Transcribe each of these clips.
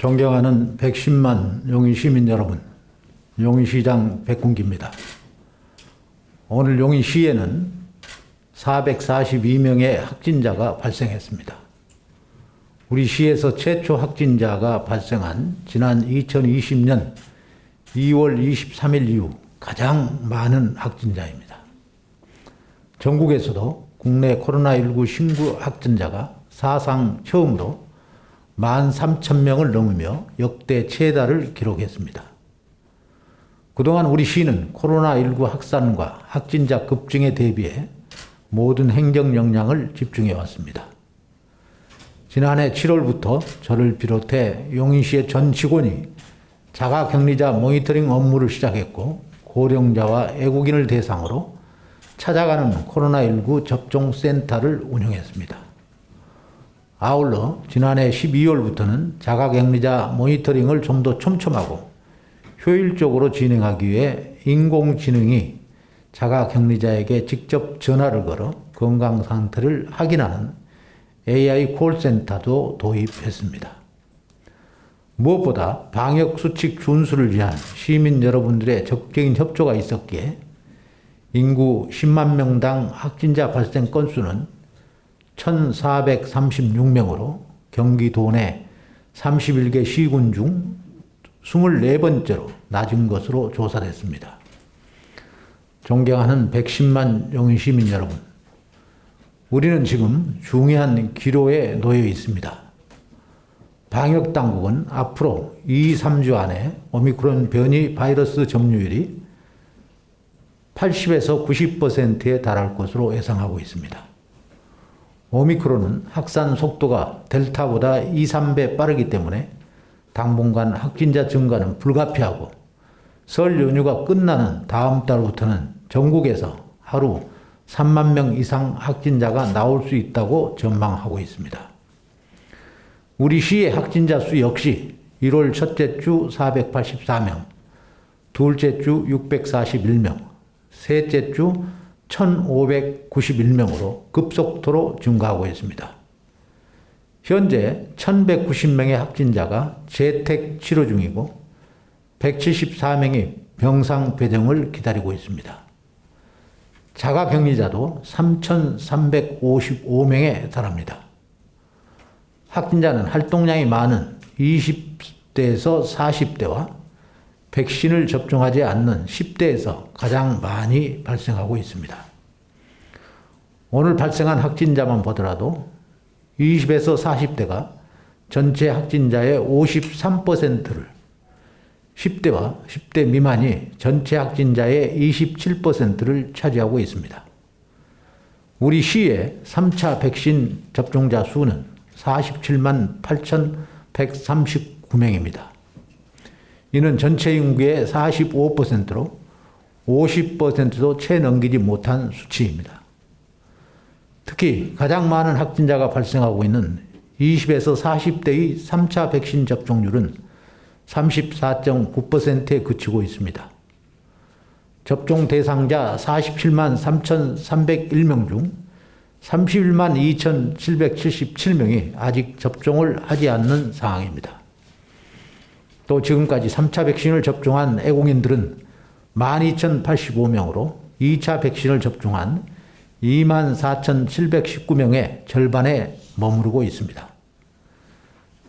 존경하는 110만 용인 시민 여러분, 용인시장 백군기입니다. 오늘 용인시에는 442명의 확진자가 발생했습니다. 우리 시에서 최초 확진자가 발생한 지난 2020년 2월 23일 이후 가장 많은 확진자입니다. 전국에서도 국내 코로나19 신규 확진자가 사상 처음으로 13,000명을 넘으며 역대 최다를 기록했습니다. 그동안 우리 시는 코로나19 확산과 확진자 급증에 대비해 모든 행정 역량을 집중해 왔습니다. 지난해 7월부터 저를 비롯해 용인시의 전 직원이 자가 격리자 모니터링 업무를 시작했고 고령자와 애국인을 대상으로 찾아가는 코로나19 접종센터를 운영했습니다. 아울러 지난해 12월부터는 자가격리자 모니터링을 좀 더 촘촘하고 효율적으로 진행하기 위해 인공지능이 자가격리자에게 직접 전화를 걸어 건강 상태를 확인하는 AI 콜센터도 도입했습니다. 무엇보다 방역 수칙 준수를 위한 시민 여러분들의 적극적인 협조가 있었기에 인구 10만 명당 확진자 발생 건수는 1,436명으로 경기도 내 31개 시군 중 24번째로 낮은 것으로 조사됐습니다. 존경하는 110만 용인 시민 여러분, 우리는 지금 중요한 기로에 놓여 있습니다. 방역 당국은 앞으로 2, 3주 안에 오미크론 변이 바이러스 점유율이 80에서 90%에 달할 것으로 예상하고 있습니다. 오미크론은 확산 속도가 델타보다 2, 3배 빠르기 때문에 당분간 확진자 증가는 불가피하고 설 연휴가 끝나는 다음 달부터는 전국에서 하루 3만 명 이상 확진자가 나올 수 있다고 전망하고 있습니다. 우리 시의 확진자 수 역시 1월 첫째 주 484명, 둘째 주 641명, 셋째 주 1591명으로 급속도로 증가하고 있습니다. 현재 1190명의 확진자가 재택 치료 중이고 174명이 병상 배정을 기다리고 있습니다. 자가 격리자도 3,355명에 달합니다. 확진자는 활동량이 많은 20대에서 40대와 백신을 접종하지 않는 10대에서 가장 많이 발생하고 있습니다. 오늘 발생한 확진자만 보더라도 20에서 40대가 전체 확진자의 53%를 10대와 10대 미만이 전체 확진자의 27%를 차지하고 있습니다. 우리 시의 3차 백신 접종자 수는 47만 8,139명입니다. 이는 전체 인구의 45%로 50%도 채 넘기지 못한 수치입니다. 특히 가장 많은 확진자가 발생하고 있는 20에서 40대의 3차 백신 접종률은 34.9%에 그치고 있습니다. 접종 대상자 47만 3,301명 중 31만 2,777명이 아직 접종을 하지 않는 상황입니다. 또 지금까지 3차 백신을 접종한 애국인들은 12,085명으로 2차 백신을 접종한 24,719명의 절반에 머무르고 있습니다.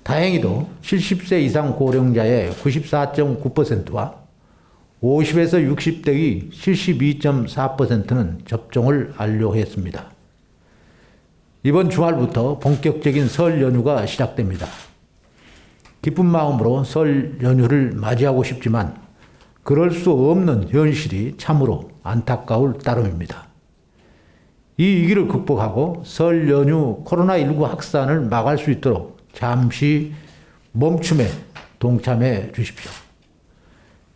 다행히도 70세 이상 고령자의 94.9%와 50에서 60대의 72.4%는 접종을 완료했습니다. 이번 주말부터 본격적인 설 연휴가 시작됩니다. 기쁜 마음으로 설 연휴를 맞이하고 싶지만 그럴 수 없는 현실이 참으로 안타까울 따름입니다. 이 위기를 극복하고 설 연휴 코로나19 확산을 막을 수 있도록 잠시 멈춤에 동참해 주십시오.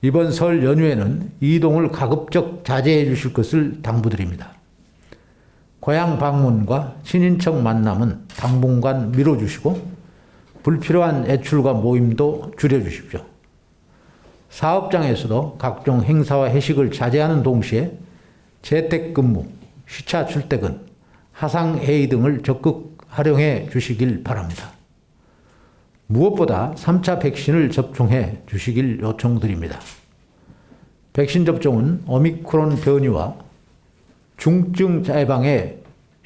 이번 설 연휴에는 이동을 가급적 자제해 주실 것을 당부드립니다. 고향 방문과 친인척 만남은 당분간 미뤄주시고 불필요한 애출과 모임도 줄여주십시오. 사업장에서도 각종 행사와 회식을 자제하는 동시에 재택근무, 시차 출퇴근, 하상회의 등을 적극 활용해 주시길 바랍니다. 무엇보다 3차 백신을 접종해 주시길 요청드립니다. 백신 접종은 오미크론 변이와 중증 예방에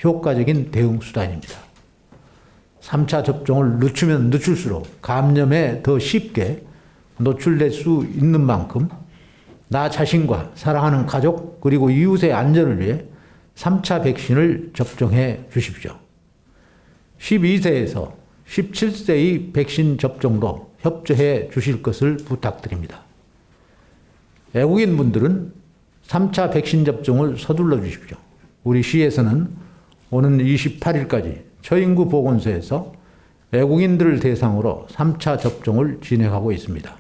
효과적인 대응 수단입니다. 3차 접종을 늦추면 늦출수록 감염에 더 쉽게 노출될 수 있는 만큼 나 자신과 사랑하는 가족 그리고 이웃의 안전을 위해 3차 백신을 접종해 주십시오. 12세에서 17세의 백신 접종도 협조해 주실 것을 부탁드립니다. 외국인 분들은 3차 백신 접종을 서둘러 주십시오. 우리 시에서는 오는 28일까지 처인구 보건소에서 외국인들을 대상으로 3차 접종을 진행하고 있습니다.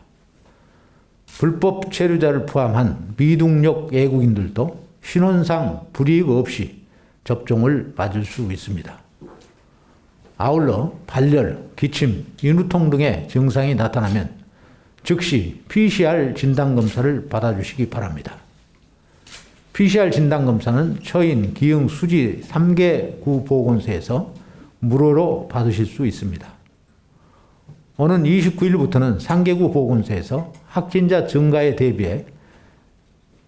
불법 체류자를 포함한 미등록 외국인들도 신원상 불이익 없이 접종을 받을 수 있습니다. 아울러 발열, 기침, 인후통 등의 증상이 나타나면 즉시 PCR 진단검사를 받아주시기 바랍니다. PCR 진단검사는 처인, 기흥, 수지 3개 구 보건소에서 무료로 받으실 수 있습니다. 오는 29일부터는 상계구 보건소에서 확진자 증가에 대비해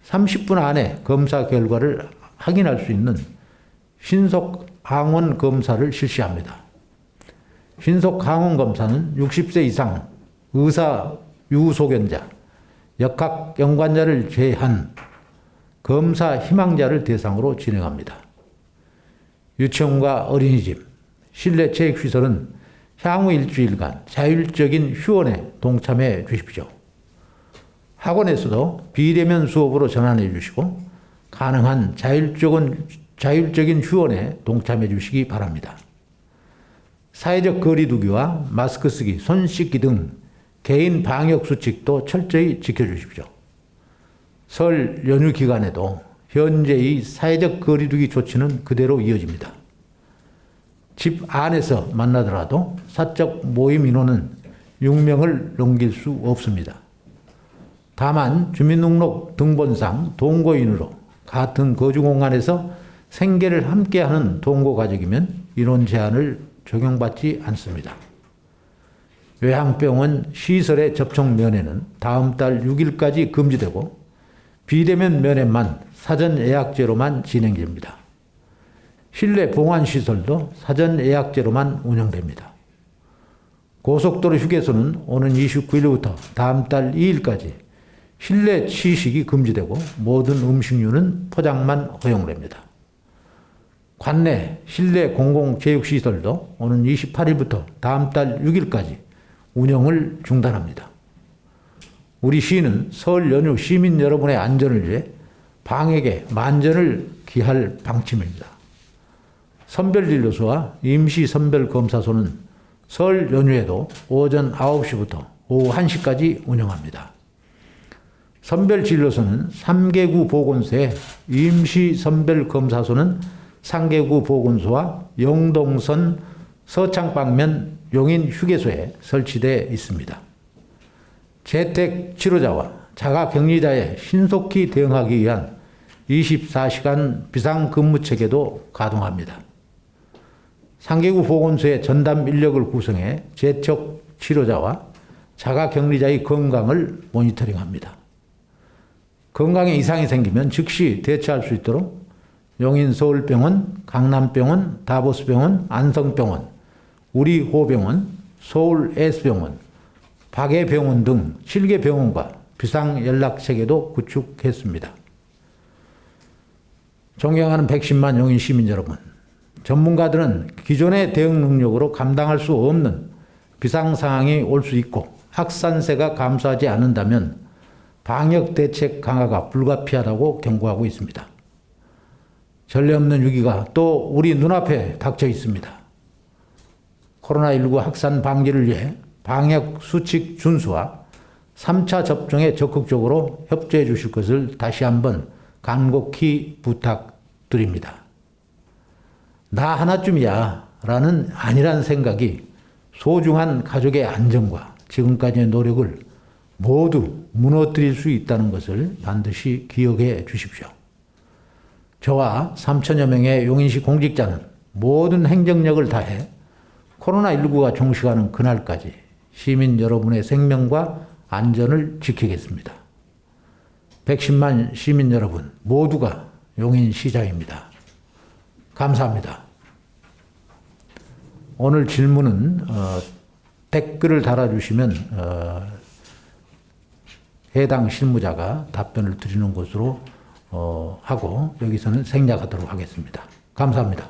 30분 안에 검사 결과를 확인할 수 있는 신속 항원 검사를 실시합니다. 신속 항원 검사는 60세 이상 의사 유소견자, 역학 연관자를 제한 검사 희망자를 대상으로 진행합니다. 유치원과 어린이집, 실내 체육시설은 향후 일주일간 자율적인 휴원에 동참해 주십시오. 학원에서도 비대면 수업으로 전환해 주시고 가능한 자율적인, 자율적인 휴원에 동참해 주시기 바랍니다. 사회적 거리두기와 마스크 쓰기, 손 씻기 등 개인 방역 수칙도 철저히 지켜주십시오. 설 연휴 기간에도 현재의 사회적 거리두기 조치는 그대로 이어집니다. 집 안에서 만나더라도 사적 모임 인원은 6명을 넘길 수 없습니다. 다만 주민등록 등본상 동거인으로 같은 거주 공간에서 생계를 함께하는 동거 가족이면 인원 제한을 적용받지 않습니다. 외항병원 시설의 접촉 면회는 다음 달 6일까지 금지되고 비대면 면회만 사전 예약제로만 진행됩니다. 실내 봉안 시설도 사전 예약제로만 운영됩니다. 고속도로 휴게소는 오는 29일부터 다음 달 2일까지 실내 취식이 금지되고 모든 음식류는 포장만 허용됩니다. 관내 실내 공공체육시설도 오는 28일부터 다음 달 6일까지 운영을 중단합니다. 우리 시는 설 연휴 시민 여러분의 안전을 위해 방역에 만전을 기할 방침입니다. 선별진료소와 임시선별검사소는 설 연휴에도 오전 9시부터 오후 1시까지 운영합니다. 선별진료소는 3개구 보건소에 임시선별검사소는 상계구 보건소와 영동선 서창방면 용인 휴게소에 설치되어 있습니다. 재택 치료자와 자가 격리자에 신속히 대응하기 위한 24시간 비상근무 체계도 가동합니다. 상계구 보건소의 전담 인력을 구성해 재촉 치료자와 자가 격리자의 건강을 모니터링합니다. 건강에 이상이 생기면 즉시 대처할 수 있도록 용인 서울병원, 강남병원, 다보스병원, 안성병원, 우리호병원, 서울 S병원, 박예병원 등 7개 병원과 비상 연락 체계도 구축했습니다. 존경하는 110만 용인 시민 여러분, 전문가들은 기존의 대응 능력으로 감당할 수 없는 비상 상황이 올 수 있고 확산세가 감소하지 않는다면 방역 대책 강화가 불가피하다고 경고하고 있습니다. 전례 없는 위기가 또 우리 눈앞에 닥쳐 있습니다. 코로나19 확산 방지를 위해 방역 수칙 준수와 3차 접종에 적극적으로 협조해 주실 것을 다시 한번 간곡히 부탁드립니다. 나 하나쯤이야 라는 아니란 생각이 소중한 가족의 안전과 지금까지의 노력을 모두 무너뜨릴 수 있다는 것을 반드시 기억해 주십시오. 저와 3천여 명의 용인시 공직자는 모든 행정력을 다해 코로나19가 종식하는 그날까지 시민 여러분의 생명과 안전을 지키겠습니다. 110만 시민 여러분 모두가 용인 시장입니다. 감사합니다. 오늘 질문은 어, 댓글을 달아주시면 어, 해당 실무자가 답변을 드리는 것으로 어, 하고 여기서는 생략하도록 하겠습니다. 감사합니다.